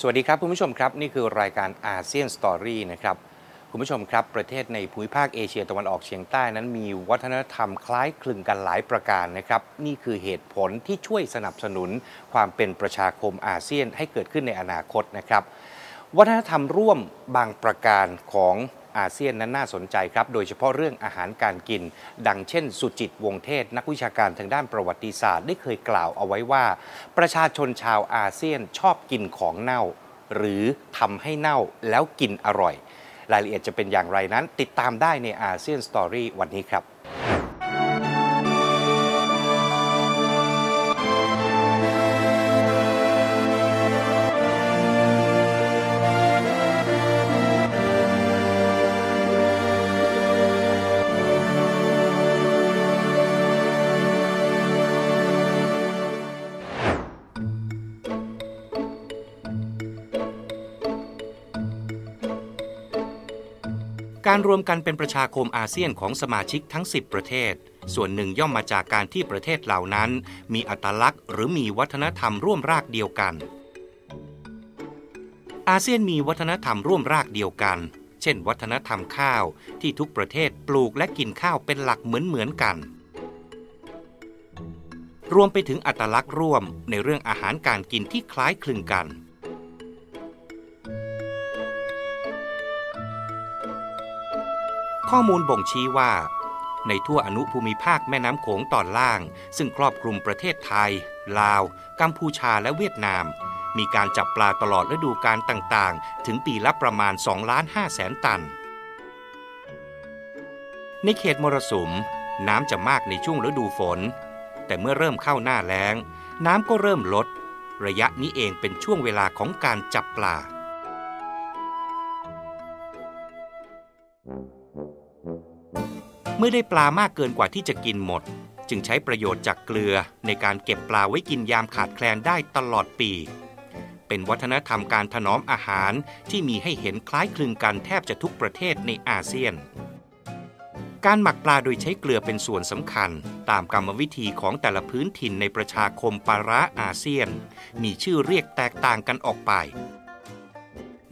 สวัสดีครับคุณผู้ชมครับ นี่คือรายการอาเซียนสตอรี่นะครับคุณผู้ชมครับ ประเทศในภูมิภาคเอเชียตะวันออกเฉียงใต้นั้นมีวัฒนธรรมคล้ายคลึงกันหลายประการนะครับ นี่คือเหตุผลที่ช่วยสนับสนุนความเป็นประชาคมอาเซียนให้เกิดขึ้นในอนาคตนะครับ วัฒนธรรมร่วมบางประการของ อาเซียนนั้นน่าสนใจครับ โดยเฉพาะเรื่องอาหารการกิน ดังเช่น สุจิตวงศ์เทศ นักวิชาการทางด้านประวัติศาสตร์ได้เคยกล่าวเอาไว้ว่า ประชาชนชาวอาเซียนชอบกินของเน่า หรือทำให้เน่าแล้วกินอร่อย รายละเอียดจะเป็นอย่างไรนั้น ติดตามได้ในอาเซียนสตอรี่วันนี้ครับ การรวมกันเป็นประชาคมอาเซียนของสมาชิกทั้ง 10 ประเทศ ส่วนหนึ่งย่อมมาจากการที่ประเทศเหล่านั้น มีอัตลักษณ์ หรือมีวัฒนธรรมร่วมรากเดียวกัน อาเซียนมีวัฒนธรรมร่วมรากเดียวกัน เช่น วัฒนธรรมข้าวที่ทุกประเทศปลูกและกินข้าวเป็นหลักเหมือนเหมือนกัน รวมไปถึงอัตลักษณ์ร่วมในเรื่องอาหารการกินที่คล้ายคลึงกัน ข้อมูลบ่งชี้ว่า ในทั่วอนุภูมิภาคแม่น้ำโขงตอนล่าง ซึ่งครอบคลุมประเทศไทย ลาว กัมพูชาและเวียดนาม มีการจับปลาตลอดฤดูกาลต่างๆ ถึงปีละประมาณ2ล้าน5แสนตัน ในเขตมรสุม น้ำจะมากในช่วงฤดูฝน แต่เมื่อเริ่มเข้าหน้าแล้ง น้ำก็เริ่มลด ระยะนี้เองเป็นช่วงเวลาของการจับปลา เมื่อได้ปลามากเกินกว่าที่จะกินหมด จึงใช้ประโยชน์จากเกลือในการเก็บปลาไว้กินยามขาดแคลนได้ตลอดปี เป็นวัฒนธรรมการถนอมอาหารที่มีให้เห็นคล้ายคลึงกันแทบจะทุกประเทศในอาเซียน การหมักปลาโดยใช้เกลือเป็นส่วนสำคัญ ตามกรรมวิธีของแต่ละพื้นถิ่นในประชาคมปลาร้าอาเซียน มีชื่อเรียกแตกต่างกันออกไป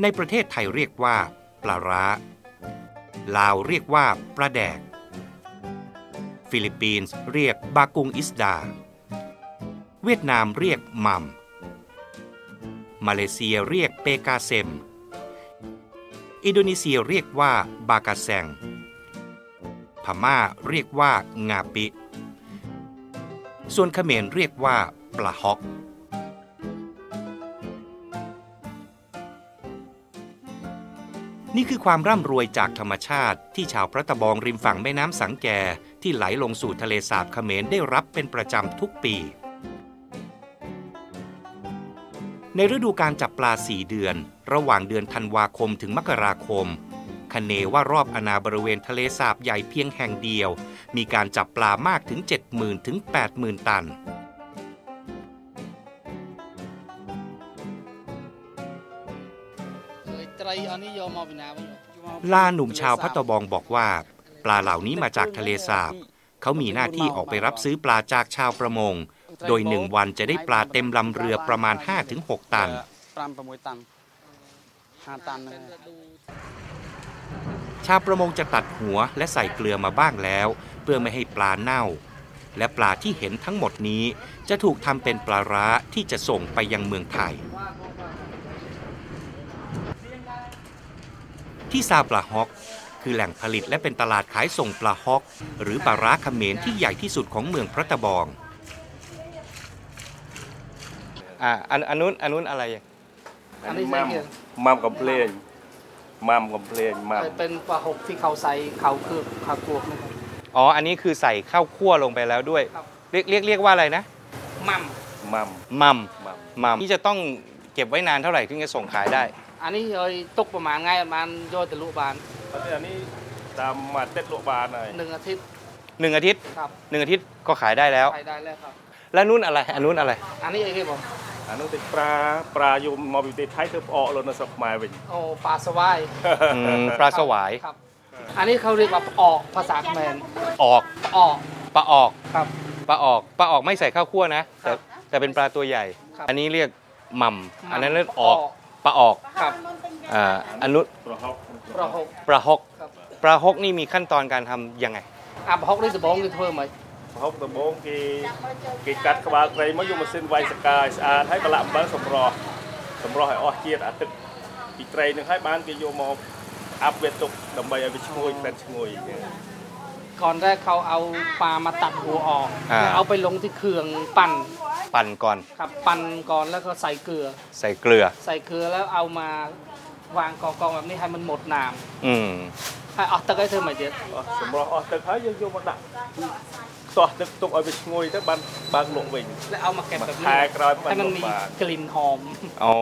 ในประเทศไทยเรียกว่า ปลาร้าลาวเรียกว่าปลาแดก ฟิลิปปินส์เรียกบากุงอิสดา เวียดนามเรียกมัม มาเลเซียเรียกเปกาเซม อินโดนีเซียเรียกว่าบากาแซง พม่าเรียกว่างาปิ ส่วนเขมรเรียกว่าปลาฮอก นี่คือความร่ำรวยจากธรรมชาติ ที่ชาวพระตะบองริมฝั่งแม่น้ำสังแก ที่ไหลลงสู่ทะเลสาบเขมรได้รับเป็นประจำทุกปี ในฤดูการจับปลาสี่เดือน ระหว่างเดือนธันวาคมถึงมกราคมคเนว่ารอบอนาบริเวณทะเลสาบใหญ่เพียงแห่งเดียว มีการจับปลามากถึง 70,000ถึง80,000 ตัน ลาหนุ่มชาวพัตบองบอกว่า ปลาเหล่านี้มาจากทะเลสาบ เขามีหน้าที่ออกไปรับซื้อปลาจากชาวประมง โดยหนึ่งวันจะได้ปลาเต็มลำเรือประมาณ 5-6 ตัน ชาวประมงจะตัดหัวและใส่เกลือมาบ้างแล้ว เพื่อไม่ให้ปลาเน่า และปลาที่เห็นทั้งหมดนี้จะถูกทำเป็นปลาร้าที่จะส่งไปยังเมืองไทย ที่ซาปลาฮอก คือแหล่งผลิตและเป็นตลาดขายส่งปลาฮอก หรือปลาร้าเขมรที่ใหญ่ที่สุดของเมืองพระตะบองอ่าอันอันนู้นอันนู้นอะไรอันนี้ใส่มัมเกลือมัมกับเพลงมัมกับเพลงมัมเป็นปลาหกที่เขาใส่เขาคือเขากวกนะครับอ๋ออันนี้คือใส่ข้าวคั่วลงไปแล้วด้วยครับเรียกเรียกเรียกว่าอะไรนะมัมมัมมัมมัมมัมที่จะต้องเก็บไว้นานเท่าไหร่ถึงจะส่งขายได้ อันนี้เอาตกประมาณไงประมาณโยตะลุบานอันนี้ตามมาเต็ดโลบานเลยหนึ่งอาทิตย์หนึ่งอาทิตย์ครับหนึ่งอาทิตย์ก็ขายได้แล้วขายได้แล้วครับ แล้วนู่นอะไรอันนู้นอะไร อันนี้ไอ้ที่ผมอันนู้นติดปลาปลาอยู่มาวิเตไทยเธอออกแล้วนะสับมาวิ่งโอ้ปลาสวายอืมปลาสวายครับ อันนี้เขาเรียกว่าออกภาษาเขมรออกออกปลาออกครับปลาออกปลาออกไม่ใส่ข้าวคั่วนะครัแต่บแต่เป็นปลาตัวใหญ่ครับอันนี้เรียกมัมอันนั้นเรียกออกอ ปลาออก ครับ อ่าอนุ ប្រហុក ប្រហុក ปลาฮก ครับ ปลาฮกนี่มีขั้นตอนการทำยังไง អាប្រហុកនេះដំបូងគេធ្វើមិន ប្រហុកដំបូងគេគេកាត់ក្បាលត្រីមកយកម៉ាស៊ីនវាយសកាឲ្យស្អាតហើយប្រឡាក់អំបិលសម្រស់សម្រស់ឲ្យអស់ជាតិអាទឹកពីត្រីនឹងហើយបានគេយកមកអាប់វាទុកដើម្បីឲ្យវាឈ្ងុយក្លិនឈ្ងុយ ก่อนแรกเขาเอาปลามาตัดหัวออก อ่า แล้วเอาไปลงที่เครื่องปั่น ปั่นก่อน ครับปั่นก่อนแล้วก็ใส่เกลือ ใส่เกลือ ใส่เกลือแล้วเอามาวางกองกองๆแบบนี้ให้มันหมดน้ อืม ำให้ออกตะไคร้เธอมาเยอะ អស់សម្រស់អស់ទឹកហើយយើងយកមកដាក់ទាស់ទឹកទុកឲ្យវាឈ្ងុយទៅបានបើកលក់វិញ แล้วเอามาเก็บ មួយ แบบ ខ นี้ ែក្រោយបាន ให้มัน លក់ มี បាន กลิ่นหอม อ๋อ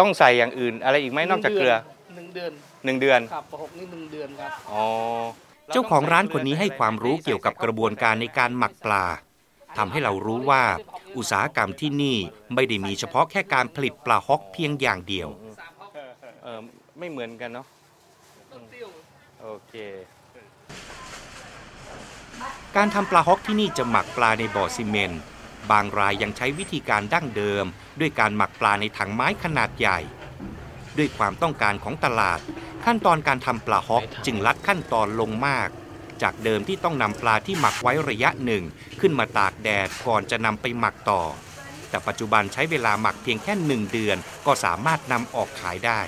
ต้องใส่อย่างอื่น อะไรอีกไหมนอกจากเกลือ หนึ่งเดือน หนึ่งเดือน ครับประหกนี่หนึ่งเดือนครับ อ๋อ เจ้าของร้านคนนี้ให้ความรู้เกี่ยวกับกระบวนการในการหมักปลา ทำให้เรารู้ว่า อุตสาหกรรมที่นี่ไม่ได้มีเฉพาะแค่การผลิตปลาฮอกเพียงอย่างเดียวเออไม่เหมือนกันเนาะโอเคการทำปลาฮอกที่นี่จะหมักปลาในบ่อซีเมนต์บางรายยังใช้วิธีการดั้งเดิม ด้วยการหมักปลาในถังไม้ขนาดใหญ่ ด้วยความต้องการของตลาด ขั้นตอนการทำปลาฮอกจึงลัดขั้นตอนลงมาก จากเดิมที่ต้องนำปลาที่หมักไว้ระยะหนึ่ง ขึ้นมาตากแดดก่อนจะนำไปหมักต่อ แต่ปัจจุบันใช้เวลาหมักเพียงแค่หนึ่งเดือน ก็สามารถนำออกขายได้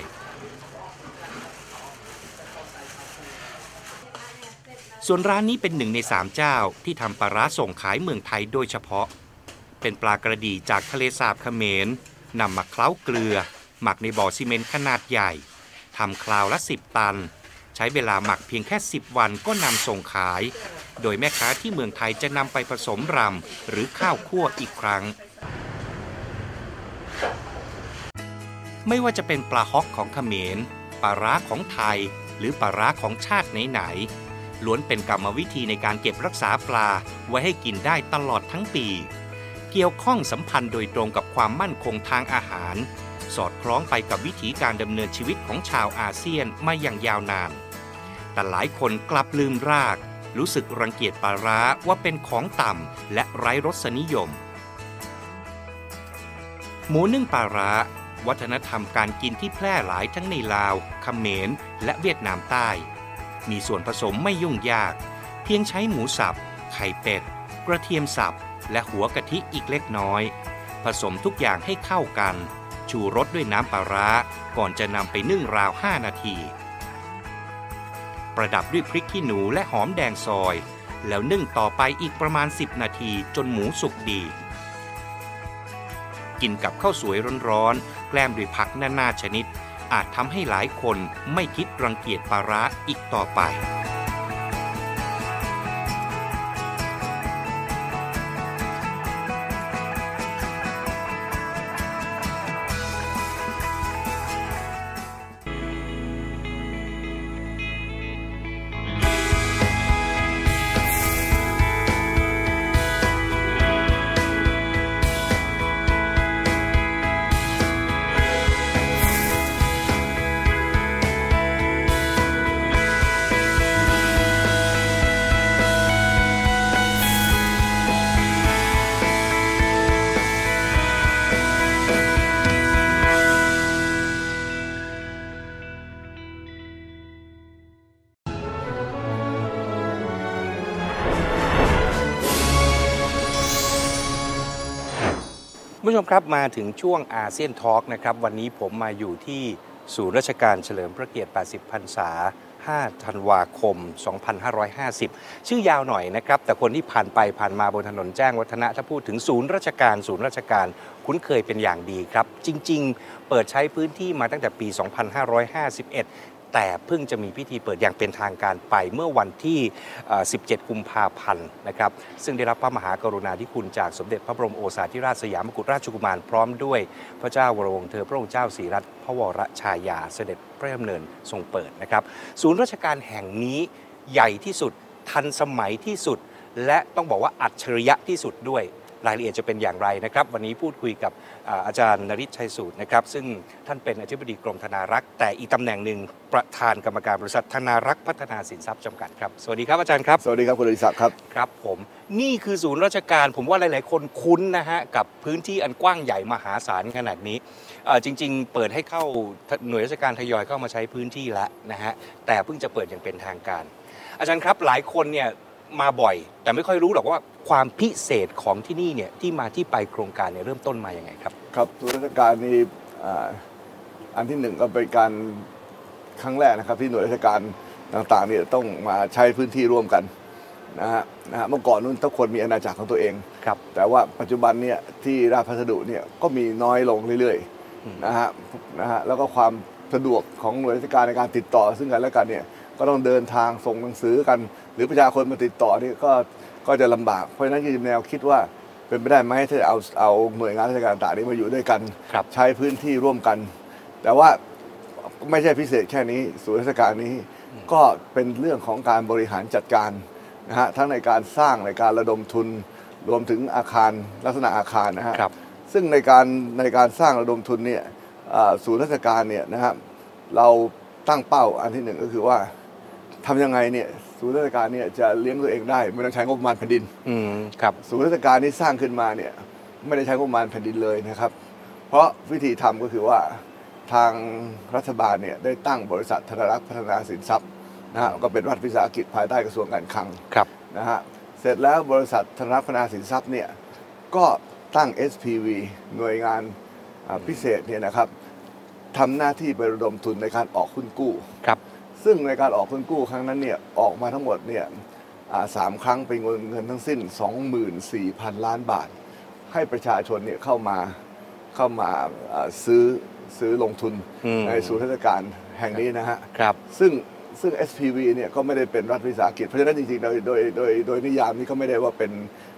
ส่วนร้านนี้เป็นหนึ่งในสามเจ้าที่ทำปลาร้าส่งขายเมืองไทยโดยเฉพาะ เป็นปลากระดีจากทะเลสาบเขมรนำมาเคล้าเกลือ หมักในบ่อซีเมนต์ขนาดใหญ่ทำคราวละ10ตัน ใช้เวลาหมักเพียงแค่ 10 วันก็นำส่งขาย โดยแม่ค้าที่เมืองไทยจะนำไปผสมรำหรือข้าวคั่วอีกครั้ง ไม่ว่าจะเป็นปลาฮอกของเขมรปลาร้าของไทย หรือปลาร้าของชาติไหนๆล้วนเป็นกรรมวิธีในการเก็บรักษาปลาไว้ให้กินได้ตลอดทั้งปี เกี่ยวข้องสัมพันธ์โดยตรงกับความมั่นคงทางอาหารสอดคล้องไปกับวิถีการดำเนินชีวิตของชาวอาเซียนมาอย่างยาวนาน แต่หลายคนกลับลืมราก รู้สึกรังเกียจปลาร้าว่าเป็นของต่ำและไร้รสนิยม หมูนึ่งปลาร้า วัฒนธรรมการกินที่แพร่หลายทั้งในลาวเขมรและเวียดนามใต้ มีส่วนผสมไม่ยุ่งยาก เพียงใช้หมูสับ ไข่เป็ด กระเทียมสับ และหัวกะทิอีกเล็กน้อย ผสมทุกอย่างให้เข้ากัน ชูรสด้วยน้ำปลาร้าก่อนจะนำไปนึ่งราว 5 นาที ประดับด้วยพริกขี้หนูและหอมแดงซอย แล้วนึ่งต่อไปอีกประมาณ 10 นาทีจนหมูสุกดี กินกับข้าวสวยร้อนๆแกล้มด้วยผักนานาชนิด อาจทำให้หลายคนไม่คิดรังเกียจปลาร้าอีกต่อไป ผู้ชมครับมาถึงช่วงอาเซียนทอล์กนะครับวันนี้ผมมาอยู่ที่ศูนย์ราชการเฉลิมพระเกียรติ 80 พรรษา 5 ธันวาคม 2550 ชื่อยาวหน่อยนะครับ แต่คนที่ผ่านไปผ่านมาบนถนนแจ้งวัฒนะ ถ้าพูดถึงศูนย์ราชการ ศูนย์ราชการคุ้นเคยเป็นอย่างดีครับ จริง ๆ เปิดใช้พื้นที่มาตั้งแต่ปี 2551 แต่เพิ่งจะมีพิธีเปิดอย่างเป็นทางการไปเมื่อวันที่ 17 กุมภาพันธ์นะครับ ซึ่งได้รับพระมหากรุณาธิคุณจากสมเด็จพระบรมโอษาธิราชสยามกุฎราชกุมารพร้อมด้วยพระเจ้าวรวงศ์เธอพระองค์เจ้าศรีรัตน์พระวรชายาเสด็จพระดำเนินทรงเปิดนะครับ ศูนย์ราชการแห่งนี้ใหญ่ที่สุดทันสมัยที่สุด และต้องบอกว่าอัจฉริยะที่สุดด้วย รายละเอียดจะเป็นอย่างไรนะครับ วันนี้พูดคุยกับอ่าอาจารย์นริศชัยสูตรนะครับ ซึ่งท่านเป็นอธิบดีกรมธนารักษ์ แต่อีกตำแหน่งหนึ่งประธานกรรมการบริษัทธนารักษ์พัฒนาสินทรัพย์จำกัดครับ สวัสดีครับอาจารย์ครับ สวัสดีครับคุณอดิศักดิ์ครับ ครับผม นี่คือศูนย์ราชการผมว่าหลาย ๆ คนคุ้นนะฮะกับพื้นที่อันกว้างใหญ่มหาศาลขนาดนี้เอ่อจริง ๆ เปิดให้เข้าหน่วยราชการทยอยเข้ามาใช้พื้นที่แล้วนะฮะแต่เพิ่งจะเปิดอย่างเป็นทางการ อาจารย์ครับหลายคนเนี่ย มาบ่อย แต่ไม่ค่อยรู้หรอกว่าความพิเศษของที่นี่เนี่ยที่มาที่ไปโครงการเนี่ยเริ่มต้นมาอย่างไงครับ ครับศูนย์ราชการนี้อ่าอันที่หนึ่งก็เป็นการครั้งแรกนะครับ ที่หน่วยราชการต่างๆเนี่ยต้องมาใช้พื้นที่ร่วมกันนะฮะนะฮะเมื่อก่อนนู้นทุกคนมีอาณาจักรของตัวเองครับแต่ว่าปัจจุบันเนี่ยที่ราชพัสดุเนี่ยก็มีน้อยลงเรื่อยอืมๆนะฮะนะฮะแล้วก็ความสะดวกของหน่วยราชการในการติดต่อซึ่งกันและกันเนี่ย ก็ต้องเดินทางส่งหนังสือกัน หรือประชาชนมาติดต่อนี่ก็ก็จะลำบาก เพราะฉะนั้นคือแนวคิดว่าเป็นไปได้ไหมถ้าเอาเอาหน่วยงานราชการต่างๆนี้มาอยู่ด้วยกันครับใช้พื้นที่ร่วมกัน แต่ว่าไม่ใช่พิเศษแค่นี้ศูนย์ราชการนี้ก็เป็นเรื่องของการบริหารจัดการนะฮะทั้งในการสร้างในการระดมทุน รวมถึงอาคารลักษณะอาคารนะฮะครับซึ่งในการในการสร้างระดมทุนเนี่ยอ่าศูนย์ราชการเนี่ยนะครับเราตั้งเป้าอันที่หนึ่งก็คือว่า ทำยังไงเนี่ยศูนย์ราชการเนี่ยจะเลี้ยงตัวเองได้ไม่ต้องใช้งบประมาณแผ่นดินอืมครับศูนย์ราชการที่สร้างขึ้นมาเนี่ยไม่ได้ใช้งบประมาณแผ่นดินเลยนะครับ เพราะวิธีทำก็คือว่าทางรัฐบาลเนี่ยได้ตั้งบริษัทธนรักษ์พัฒนาสินทรัพย์นะฮะก็เป็นรัฐวิสาหกิจภายใต้กระทรวงการคลังครับนะฮะเสร็จแล้วบริษัทธนรักษ์พัฒนาสินทรัพย์เนี่ยก็ตั้ง SPV หน่วยงานอ่าพิเศษเนี่ยนะครับทำหน้าที่ไประดมทุนในการออกหุ้นกู้ครับ ซึ่งในการออกหุ้นกู้ครั้งนั้นเนี่ยออกมาทั้งหมดเนี่ยอ่าสามครั้งเป็นเงินเงินทั้งสิ้น 24,000 ล้านบาท ให้ประชาชนเนี่ยเข้ามาเข้ามาอ่าซื้อซื้อลงทุนอืมในศูนย์ราชการแห่งนี้นะฮะครับซึ่งซึ่ง SPV เนี่ยก็ไม่ได้เป็นรัฐวิสาหกิจ เพราะฉะนั้นจริงๆ โดยโดยโดยโดยนิยามนี้ก็ไม่ได้ว่าเป็น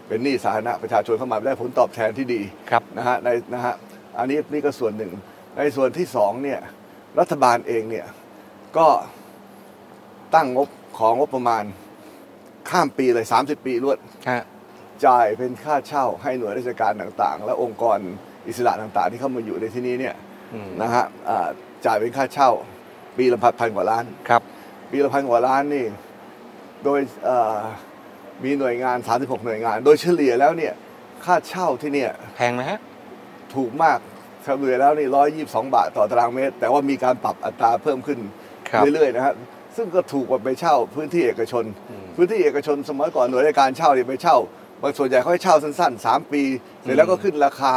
เป็นหนี้สาธารณะประชาชนเข้ามาได้ผลตอบแทนที่ดีครับนะฮะในนะฮะอันนี้นี่ก็ส่วนหนึ่ง ในส่วนที่สองเนี่ยรัฐบาลเองเนี่ยก็ ตั้งงบของงบประมาณข้ามปีเลย 30 ปีรวดฮะจ่ายเป็นค่าเช่าให้หน่วยราชการต่างๆ และองค์กรอิสระต่างๆ ที่เข้ามาอยู่ในที่นี้เนี่ยอืมนะฮะอ่าจ่ายเป็นค่าเช่า ปีละพันพันกว่าล้านครับปีละพันกว่าล้านนี่ โดยเอ่อมีหน่วยงาน 36 หน่วยงาน โดยเฉลี่ยแล้วเนี่ย ค่าเช่าที่เนี่ย แพงไหมฮะ ถูกมากเฉลี่ยแล้วนี่ 122 บาทต่อตารางเมตร แต่ว่ามีการปรับอัตราเพิ่มขึ้นครับเรื่อยๆนะครับ ซึ่งก็ถูกกว่าไปเช่าพื้นที่เอกชนอืมพื้นที่เอกชนสมัยก่อนหน่วยราชการเช่าเนี่ยไปเช่าบางส่วนใหญ่เขาให้เช่าสั้นๆ 3 ปีเสร็จแล้วก็ขึ้นราคา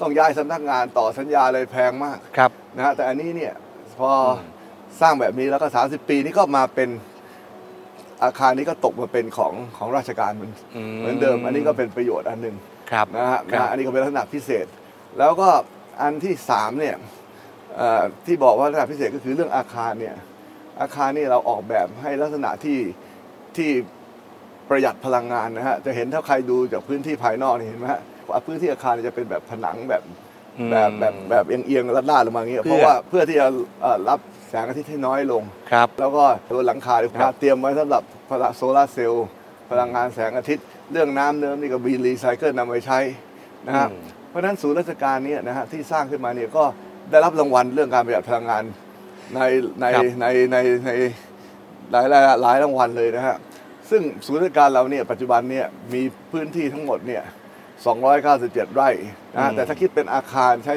ต้องย้ายสำนักงานต่อสัญญาเลยแพงมากครับนะฮะแต่อันนี้เนี่ยพออสร้างแบบนี้แล้วก็ 30 ปีนี้ก็มาเป็นอาคารนี้ก็ตกมาเป็นของของราชการเหมือนอืมเหมือนเดิม อันนี้ก็เป็นประโยชน์อันหนึ่งครับนะฮะครันะบฮะอันนี้ก็เป็นลักษณะพิเศษ แล้วก็อันที่สามเนี่ยเอ่อที่บอกว่าลักษณะพิเศษก็คือเรื่องอาคารเนี่ย อาคารนี่เราออกแบบให้ลักษณะที่ที่ประหยัดพลังงานนะฮะจะเห็นถ้าใครดูจากพื้นที่ภายนอกนี่เห็นไหมฮะว่าพื้นที่อาคารเนี่ยจะเป็นแบบผนังแบบอืมแบบแบบแบบเอียงๆลาดๆลงมาอย่างเงี้ยเพื่อเพราะว่าเพื่อที่จะเอ่อรับแสงอาทิตย์ให้น้อยลงครับ แล้วก็ตัวหลังคาเนี่ยครับเตรียมไว้สำหรับพลังโซลาร์เซลล์พลังงานแสงอาทิตย์ เรื่องน้ำเนิ้มนี่ก็บีรีไซเคิลนำไปใช้นะครับอืมเพราะฉะนั้นศูนย์ราชการเนี้นะฮะที่สร้างขึ้นมาเนี่ยก็ได้รับรางวัลเรื่องการประหยัดพลังงาน ในในครับในในในหลายหลายหลายรางวัลเลยนะฮะซึ่งศูนย์ราชการเราเนี่ยปัจจุบันเนี่ยมีพื้นที่ทั้งหมดเนี่ย297 ไร่นะฮะแต่ถ้าคิดเป็นอาคารใช้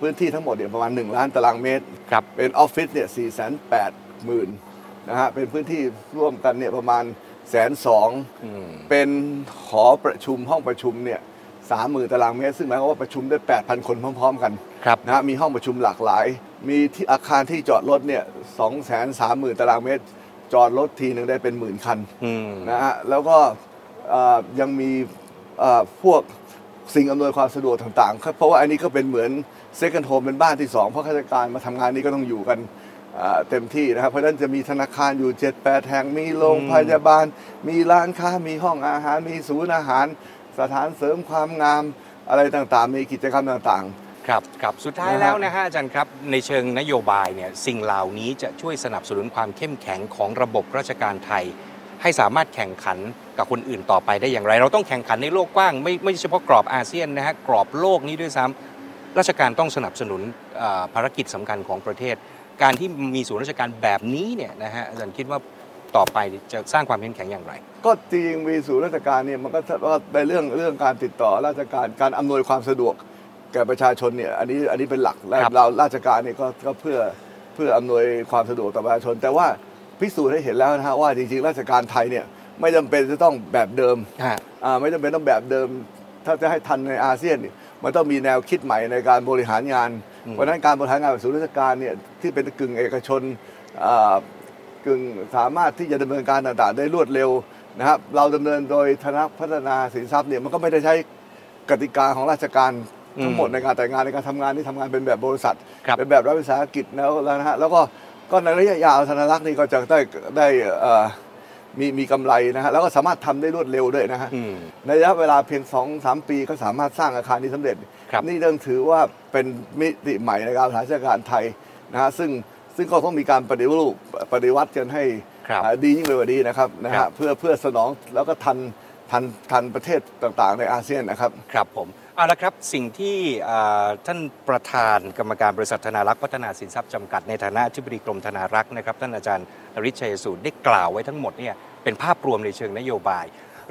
พื้นที่ทั้งหมดเนี่ยประมาณ 1 ล้านตารางเมตรครับเป็นออฟฟิศเนี่ยสี่แสนแปดหมื่นนะฮะ เป็นพื้นที่ร่วมกันเนี่ยประมาณแสนสองอืมเป็นหอประชุมห้องประชุมเนี่ย สามหมื่นตารางเมตร ซึ่งหมายความว่าประชุมได้แปดพันคนพร้อม ๆ กันครับนะฮะมีห้องประชุมหลากหลาย มีที่อาคารที่จอดรถเนี่ยสองแสนสามหมื่นตารางเมตร จอดรถทีหนึ่งได้เป็นหมื่นคันอืม นะฮะแล้วก็เอ่อยังมีเอ่อพวกสิ่งอำนวยความสะดวกต่างๆครับเพราะว่าอันนี้ก็เป็นเหมือนเซคันโฮมเป็นบ้านที่สองเพราะข้าราชการมาทำงานนี้ก็ต้องอยู่กันเอ่อเต็มที่นะครับเพราะฉะนั้นจะมีธนาคารอยู่7 8แห่งมีโรงพยาบาล มีร้านค้ามีห้องอาหารมีศูนย์อาหาร สถานเสริมความงามอะไรต่างๆ มีกิจกรรมต่างๆ ครับครับสุดท้ายนะฮะแล้วนะฮะอาจารย์ครับ ในเชิงนโยบายเนี่ยสิ่งเหล่านี้จะช่วยสนับสนุนความเข้มแข็งของระบบราชการไทย ให้สามารถแข่งขันกับคนอื่นต่อไปได้อย่างไร เราต้องแข่งขันในโลกกว้าง ไม่ไม่เฉพาะกรอบอาเซียนนะฮะกรอบโลกนี้ด้วยซ้ำราชการต้องสนับสนุนเอ่อภารกิจสำคัญของประเทศ การที่มีศูนย์ราชการแบบนี้เนี่ยนะฮะอาจารย์คิดว่า ต่อไปจะสร้างความเข้มแข็งอย่างไร ก็จริงมีศูนย์ราชการเนี่ยมันก็ก็ในเรื่องเรื่องการติดต่อราชการการอำนวยความสะดวกแก่ประชาชนเนี่ยอันนี้อันนี้เป็นหลักและครับเราราชการเนี่ยก็ก็เพื่อเพื่ออำนวยความสะดวกต่อประชาชน แต่ว่าพิสูจน์ให้เห็นแล้วนะฮะว่าจริงๆ ราชการไทยเนี่ยไม่จำเป็นจะต้องแบบเดิมฮะอ่าไม่จำเป็นต้องแบบเดิม ถ้าจะให้ทันในอาเซียนเนี่ยมันต้องมีแนวคิดใหม่ในการบริหารงานอืมเพราะฉะนั้นการบริหารงานแบบศูนย์ราชการเนี่ยที่เป็นกึ่งเอกชนอ่า กึ่งสามารถที่จะดำเนินการต่างๆ ได้รวดเร็วนะครับเราดำเนินโดยธนาพัฒนาสินทรัพย์เนี่ยมันก็ไม่ได้ใช้กติกาของราชการทั้งหมดในการแต่งงานในการทำงานที่ทำงานเป็นแบบบริษัทครับเป็นแบบรัฐวิสาหกิจแล้วแล้วนะฮะแล้วก็ก็ในระยะยาวธนารักษ์นี่ก็จะได้ได้เอ่อมีมีกำไรนะฮะแล้วก็สามารถทำได้รวดเร็วด้วยนะฮะอืมในระยะเวลาเพียง2อสปีก็สามารถสร้างอาคารนี้สำเร็จครับนี่ต้องถือว่าเป็นมิติใหม่ในการบริหารราชการไทยนะฮะซึ่ง ซึ่งก็ต้องมีการปฏิรูปปฏิวัติกันให้ครับอ่าดียิ่งไปกว่านี้นะครับนะครัฮะบเพื่อเพื่อสนองแล้วก็ทันทันทันประเทศต่างๆ ในอาเซียนนะครับครับผมเอาละครับสิ่งที่อ่าท่านประธานกรรมการบริษัทธนารักษ์พัฒนาสินทรัพย์จำกัดในฐานะอธิบดีกรมธนารักษ์นะครับท่านอาจารย์นริชชัยสูตรได้กล่าวไว้ทั้งหมดเนี่ยเป็นภาพรวมในเชิงนโยบาย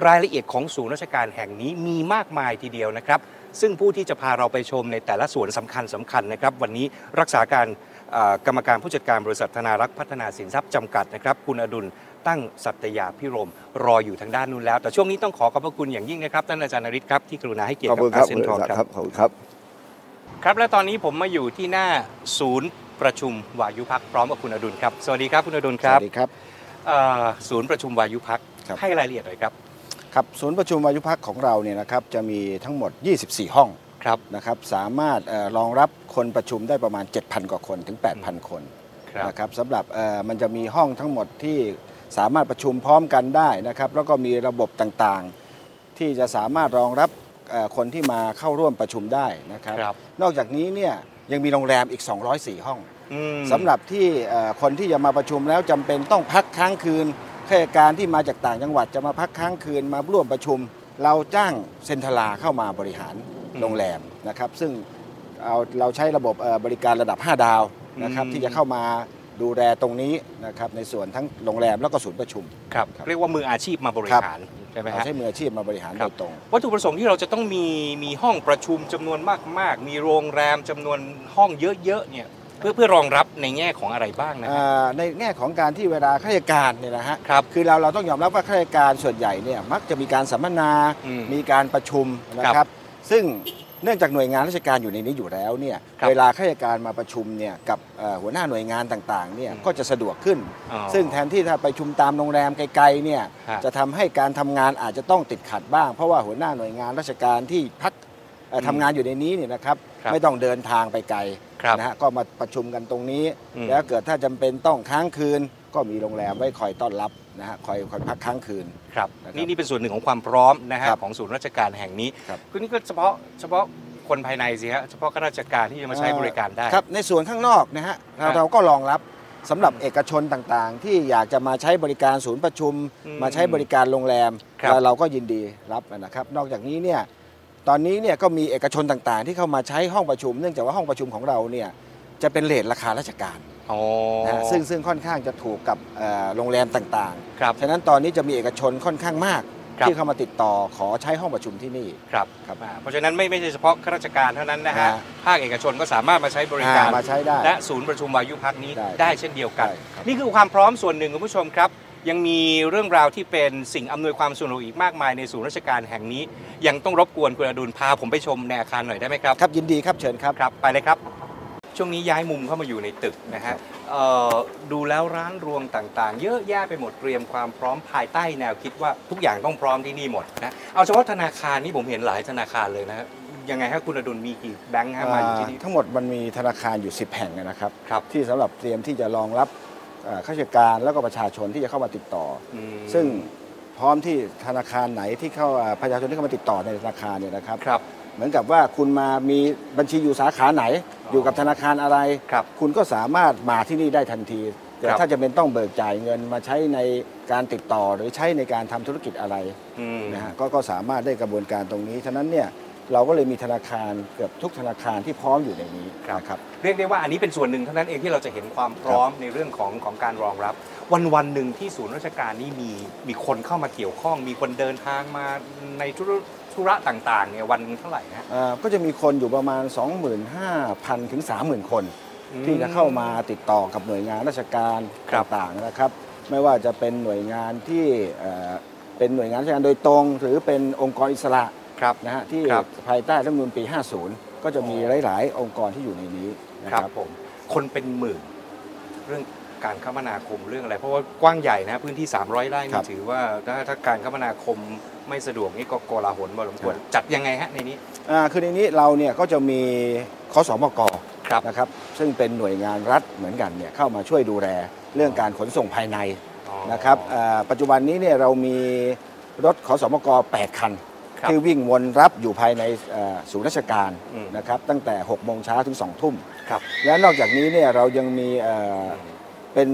รายละเอียดของศูนย์ราชการแห่งนี้มีมากมายทีเดียวนะครับ ซึ่งผู้ที่จะพาเราไปชมในแต่ละส่วนสำคัญสำคัญนะครับ วันนี้รักษาการอ่ากรรมการผู้จัดการบริษัทธนารักษ์พัฒนาสินทรัพย์จำกัดนะครับ คุณอดุลตั้งสัตยาพิรมรออยู่ทางด้านนู้นแล้ว แต่ช่วงนี้ต้องขอขอบพระคุณอย่างยิ่งนะครับท่านอาจารย์นริชครับที่กรุณาให้เกียรขติอบกับคุณคอารับเซียนทองครับขอบคุณครับครับและตอนนี้ผมมาอยู่ที่หน้าศูนย์ประชุมวายุพักพร้อมกับคุณอดุลครับสวัสดีครับคุณอดุลคสรับวัสดีครับเอ่อศูนย์ประชุมวายุพักครับให้รายละเอียดหน่อยครับ ครับศูนย์ประชุมวายุพักของเราเนี่ยนะครับจะมีทั้งหมด 24 ห้องครับนะครับสามารถเอ่อรองรับคนประชุมได้ประมาณ 7,000 กว่าคนถึง 8,000 คนครับนะครับสำหรับเอ่อมันจะมีห้องทั้งหมดที่สามารถประชุมพร้อมกันได้นะครับแล้วก็มีระบบต่างๆ ที่จะสามารถรองรับเอ่อคนที่มาเข้าร่วมประชุมได้นะครับครับนอกจากนี้เนี่ยยังมีโรงแรมอีก 204 ห้องอืมสำหรับที่เอ่อคนที่จะมาประชุมแล้วจำเป็นต้องพักค้างคืน ข้าราชการที่มาจากต่างจังหวัดจะมาพักค้างคืนมาร่วมประชุม เราจ้างเซ็นทราเข้ามาบริหารโรงแรมนะครับ ซึ่งเอาเราใช้ระบบเอ่อบริการระดับ 5 ดาวนะครับอืมที่จะเข้ามาดูแลตรงนี้นะครับในส่วนทั้งโรงแรมแล้วก็ศูนย์ประชุมครับครับเรียกว่ามืออาชีพมาบริหารใช่ไหมเราฮะใช้มืออาชีพมาบริหารครัโดบยตรง วัตถุประสงค์ที่เราจะต้องมีมีห้องประชุมจำนวนมาก ๆ มีโรงแรมจำนวนห้องเยอะๆเนี่ย เพื่อเพื่อรองรับในแง่ของอะไรบ้างนะฮะอ่าในแง่ของการที่เวลาข้าราชการเนี่ยนะฮะครับคือเราเราต้องยอมรับว่าข้าราชการส่วนใหญ่เนี่ยมักจะมีการสัมมนาอืมมีการประชุมนะคครัรับบซึ่งเนื่องจากหน่วยงานราชการอยู่ในนี้อยู่แล้วเนี่ยครับเวลาข้าราชการมาประชุมเนี่ยกับเอ่อหัวหน้าหน่วยงานต่างๆเนี่ยอืมก็จะสะดวกขึ้นอ๋อซึ่งแทนที่ถ้าไปชุมตามโรงแรมไกลๆเนี่ยฮะจะทำให้การทำงานอาจจะต้องติดขัดบ้าง เพราะว่าหัวหน้าหน่วยงานราชการที่พักเอ่ออืม ทำงานอยู่ในนี้เนี่ยนะครับครับไม่ต้องเดินทางไปไกลครับนะฮะก็มาประชุมกันตรงนี้อืมแล้วเกิดถ้าจำเป็นต้องค้างคืน ก็มีโรงแรมไว้คอยต้อนรับนะฮะคอยคอยพักค้างคืนครับนะครับนี่นี่เป็นส่วนหนึ่งของความพร้อมนะฮะครับของศูนย์ราชการแห่งนี้ครับคือนี่ก็เฉพาะเฉพาะคนภายในสิฮะเฉพาะข้าราชการที่จะมาใช้บริการได้ครับในส่วนข้างนอกนะฮะเราครับเราก็รองรับสำหรับเอกชนต่างๆ ที่อยากจะมาใช้บริการศูนย์ประชุมอืมมาใช้บริการโรงแรมครับเราเราก็ยินดีรับนะครับ นอกจากนี้เนี่ย ตอนนี้เนี่ยก็มีเอกชนต่างๆ ที่เข้ามาใช้ห้องประชุม เนื่องจากว่าห้องประชุมของเราเนี่ยจะเป็นเลทราคาราชการอ๋อนะฮะซึ่งซึ่งค่อนข้างจะถูกกับเอ่อโรงแรมต่างครับๆฉะนั้นตอนนี้จะมีเอกชนค่อนข้างมากครับที่เข้ามาติดต่อขอใช้ห้องประชุมที่นี่ครับครับอ่าเพราะฉะนั้นไม่ไม่ใช่เฉพาะข้าราชการเท่านั้นนะฮะฮะภาคเอกชนก็สามารถมาใช้บริการอ่ามาใช้ได้และศูนย์ประชุมวายุพักนี้ได้ได้เช่นเดียวกันได้ครับนี่คือความพร้อมส่วนหนึ่งคุณผู้ชมครับ ยังมีเรื่องราวที่เป็นสิ่งอำนวยความสะดวกอีกมากมายในศูนย์ราชการแห่งนี้ ยังต้องรบกวนคุณอดุลพาผมไปชมในอาคารหน่อยได้ไหมครับครับยินดีครับเชิญครับครับไปเลยครับช่วงนี้ย้ายมุมเข้ามาอยู่ในตึกนะฮะเอ่อดูแล้วร้านรวงต่างๆ เยอะแยะไปหมดเตรียมความพร้อมภายใต้แนวคิดว่าทุกอย่างต้องพร้อมที่นี่หมดนะเอาเฉพาะธนาคารนี่ผมเห็นหลายธนาคารเลยนะฮะยังไงฮะคุณอดุลมีกี่แบงค์ฮะมาอยู่ที่นี่อ่าทั้งหมดมันมีธนาคารอยู่ 10 แห่งนะครับครับที่สำหรับเตรียมที่จะรองรับเอ่อ ข้าราชการแล้วก็ประชาชนที่จะเข้ามาติดต่ออือมซึ่งพร้อมที่ธนาคารไหนที่เข้าอ่าประชาชนที่เข้ามาติดต่อในธนาคารเนี่ยนะครับครับเหมือนกับว่าคุณมามีบัญชีอยู่สาขาไหน อยู่กับธนาคารอะไรครับคุณก็สามารถมาที่นี่ได้ทันทีแต่ครับถ้าจะเป็นต้องเบิกจ่ายเงินมาใช้ในการติดต่อหรือใช้ในการทำธุรกิจอะไรอืมนะฮะก็ก็สามารถได้กระบวนการตรงนี้ ฉะนั้นเนี่ยเราก็เลยมีธนาคารเกือบทุกธนาคารที่พร้อมอยู่ในนี้ครับนะค รับเรียกได้ว่าอันนี้เป็นส่วนหนึ่งเท่านั้นเองที่เราจะเห็นความพร้อมในเรื่องของของการรองรับ วันวันหนึ่งที่ศูนย์ราชการนี่มีมีคนเข้ามาเกี่ยวข้อง มีคนเดินทางมาในธุรธุระต่างๆเนี่ยวันหนึงเท่าไหร่ฮะอ่าก็จะมีคนอยู่ประมาณ 25,000 ถึง 30,000 คนอืมที่จะเข้ามาติดต่อกับหน่วยงานราชการครับ ต่างๆนะครับ ไม่ว่าจะเป็นหน่วยงานที่เอ่อเป็นหน่วยงานราชการโดยตรง หรือเป็นองค์กรอิสระครับ นะฮะที่ครับภายใต้รัฐธรรมนูญปี 50 ก็จะมีหลาย ๆ องค์กรที่อยู่ในนี้ นะคครัรับบผม คนเป็นหมื่นเรื่องการคมนาคมเรื่องอะไร เพราะว่ากว้างใหญ่นะพื้นที่ 300ไร่ครันี่บ ถือว่าถ้าถ้าการคมนาคมไม่สะดวกนี่ก็โกลาหลพอสมควรจัดยังไงฮะในนี้ อ่าคือในนี้เราเนี่ยก็จะมีคสมกครับ นะครับ ซึ่งเป็นหน่วยงานรัฐเหมือนกันเนี่ยเข้ามาช่วยดูแลเรื่องการขนส่งภายในอ๋อนะครับอ่าปัจจุบันนี้เนี่ยเรามีรถขอสมก 8 คันครับ ที่วิ่งวนรับอยู่ภายในเอ่อศูนย์ราชการอืมนะครับตั้งแต่6โมงเช้าถึง2ทุ่มครับและนอกจากนี้เนี่ยเรายังมีเอ่อเป็น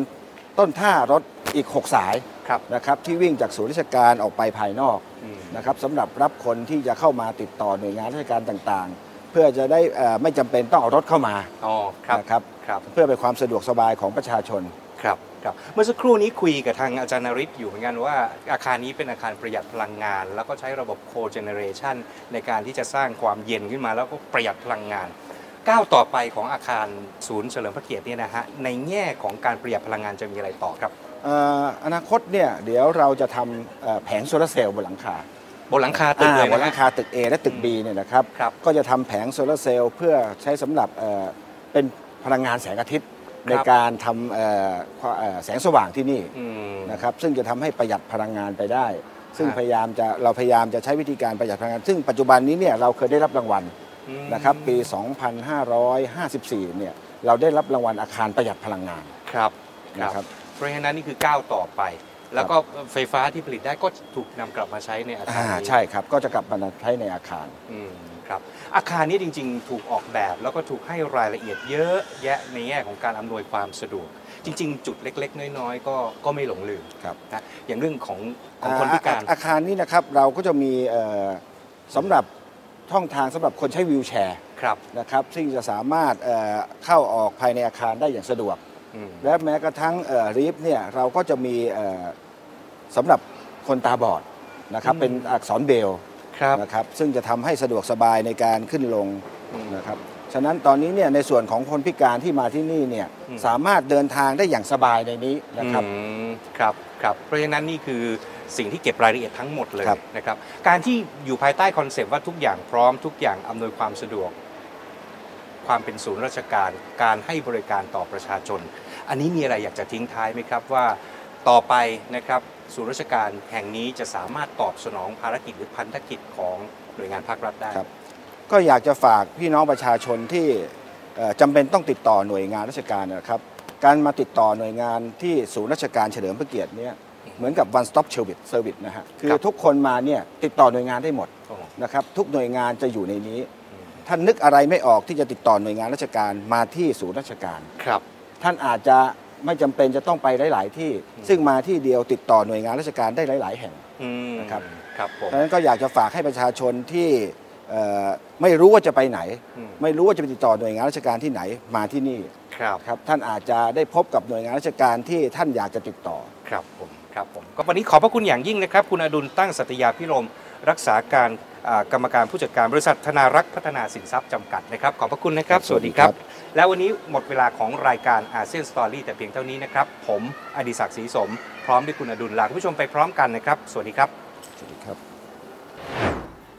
ต้นท่ารถอีก 6 สายครับนะครับที่วิ่งจากศูนย์ราชการออกไปภายนอกอืมนะครับสำหรับรับคนที่จะเข้ามาติดต่อหน่วยงานราชการต่างๆ เพื่อจะได้เอ่อไม่จำเป็นต้องเอารถเข้ามาอ๋อครับนะครับครับเพื่อเป็นความสะดวกสบายของประชาชน ครับครับเมื่อสักครู่นี้คุยกับทางอาจารย์นริศอยู่เหมือนกันว่าอาคารนี้เป็นอาคารประหยัดพลังงาน แล้วก็ใช้ระบบโคเจเนเรชันในการที่จะสร้างความเย็นขึ้นมา แล้วก็ประหยัดพลังงานก้าวต่อไปของอาคารศูนย์เฉลิมพระเกียรติเนี่ยนะฮะในแง่ของการประหยัดพลังงานจะมีอะไรต่อครับเอ่ออนาคตเนี่ยเดี๋ยวเราจะทำเอ่อแผงโซลาร์เซลล์บนหลังคาบนหลังคาตึกเลยอ่าบนนะหลัฮะงคาตึก A และตึก B เนี่ยนะครับครับก็จะทำแผงโซลาร์เซลล์เพื่อใช้สำหรับเอ่อเป็นพลังงานแสงอาทิตย์ ในการทำเอ่อความเอ่อแสงสว่างที่นี่อืมนะครับซึ่งจะทำให้ประหยัดพลังงานไปได้ ซึ่งครับพยายามจะเราพยายามจะใช้วิธีการประหยัดพลังงาน ซึ่งปัจจุบันนี้เนี่ยเราเคยได้รับรางวัลอืมนะครับปี 2554 เนี่ยเราได้รับรางวัลอาคารประหยัดพลังงานครับนะครับเพราะฉะนั้นนี่คือก้าวต่อไป แล้วก็ไฟฟ้าที่ผลิตได้ก็ถูกนำกลับมาใช้ในอาคารอ่านี้ใช่ครับก็จะกลับมาใช้ในอาคารอืม ครับอาคารนี้จริง ๆ ถูกออกแบบแล้วก็ถูกให้รายละเอียดเยอะแยะในแง่ของการอำนวยความสะดวก จริง ๆ จุดเล็ก ๆ น้อยๆ ก็ก็ไม่หลงลืมครับนะอย่างเรื่องของของคนพิการอ่อาคารนี้นะครับเราก็จะมีเอ่อสำหรับช่องทางสำหรับคนใช้วีลแชร์ครับนะครับซึ่งจะสามารถเอ่อเข้าออกภายในอาคารได้อย่างสะดวกอืมและแม้กระทั่งรีฟเนี่ยเราก็จะมีเอ่อสำหรับคนตาบอดนะครับเป็นอักษรเบลครับ นะครับซึ่งจะทำให้สะดวกสบายในการขึ้นลงอืมนะครับฉะนั้นตอนนี้เนี่ยในส่วนของคนพิการที่มาที่นี่เนี่ยอืมสามารถเดินทางได้อย่างสบายในนี้นะครับอืมครับครับเพราะฉะนั้นนี่คือสิ่งที่เก็บรายละเอียดทั้งหมดเลยครับนะครับการที่อยู่ภายใต้คอนเซปต์ว่าทุกอย่างพร้อมทุกอย่างอำนวยความสะดวก ความเป็นศูนย์ราชการการให้บริการต่อประชาชน อันนี้มีอะไรอยากจะทิ้งท้ายไหมครับว่าต่อไปนะครับ ศูนย์ราชการแห่งนี้จะสามารถตอบสนองภารกิจหรือพันธกิจของหน่วยงานภาครัฐได้ ครับ ก็อยากจะฝากพี่น้องประชาชนที่เอ่อจำเป็นต้องติดต่อหน่วยงานราชการนะครับ การมาติดต่อหน่วยงานที่ศูนย์ราชการเฉลิมพระเกียรติเนี่ยเหมือนกับ one stop service service นะฮะคือครับทุกคนมาเนี่ยติดต่อหน่วยงานได้หมดโอ้โหนะครับทุกหน่วยงานจะอยู่ในนี้อืมท่านนึกอะไรไม่ออกที่จะติดต่อหน่วยงานราชการมาที่ศูนย์ราชการครับ ท่านอาจจะ ไม่จำเป็นจะต้องไปหลาย ๆ ที่อืมซึ่งมาที่เดียวติดต่อหน่วยงานราชการได้หลาย ๆ แห่งอืมนะครับครับผม ดังนั้นก็อยากจะฝากให้ประชาชนที่เอ่อไม่รู้ว่าจะไปไหน อืม ไม่รู้ว่าจะไปติดต่อหน่วยงานราชการที่ไหนมาที่นี่ครับครับท่านอาจจะได้พบกับหน่วยงานราชการที่ท่านอยากจะติดต่อ ครับผมครับผมก็วันนี้ขอบพระคุณอย่างยิ่งนะครับ คุณอดุลตั้งสัตยาพิรมรักษาการอ่า กรรมการผู้จัดการบริษัทธนารักษ์พัฒนาสินทรัพย์จำกัดนะครับ ขอบพระคุณนะครับครับสวัสดีครับสวัสดีครัแล้ววันนี้หมดเวลาของรายการอาเซียนสตอรี่แต่เพียงเท่านี้นะครับ ผมอดิศักดิ์ศรีสม พร้อมด้วยคุณอดุลลาคุณผู้ชมไปพร้อมกันนะครับ สวัสดีครับ สวัสดีครับ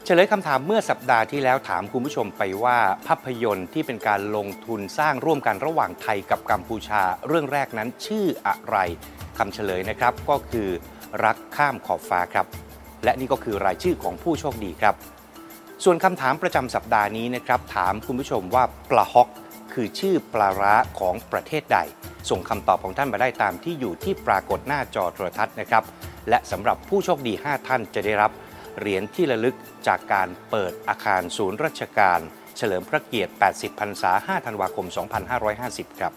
เฉลยคำถามเมื่อสัปดาห์ที่แล้วถามคุณผู้ชมไปว่าภาพยนตร์ที่เป็นการลงทุนสร้างร่วมกันระหว่างไทยกับกัมพูชา เรื่องแรกนั้นชื่ออะไรคำเฉลยนะครับก็คือรักข้ามขอบฟ้าครับ และนี่ก็คือรายชื่อของผู้โชคดีครับ ส่วนคำถามประจำสัปดาห์นี้นะครับ ถามคุณผู้ชมว่าปลาฮอกคือชื่อปลาร้าของประเทศใด ส่งคำตอบของท่านมาได้ตามที่อยู่ที่ปรากฏหน้าจอโทรทัศน์นะครับ และสำหรับผู้โชคดี 5 ท่านจะได้รับ เหรียญที่ระลึกจากการเปิดอาคารศูนย์ราชการ เฉลิมพระเกียรติ 80 พรรษา 5 ธันวาคม 2550 ครับ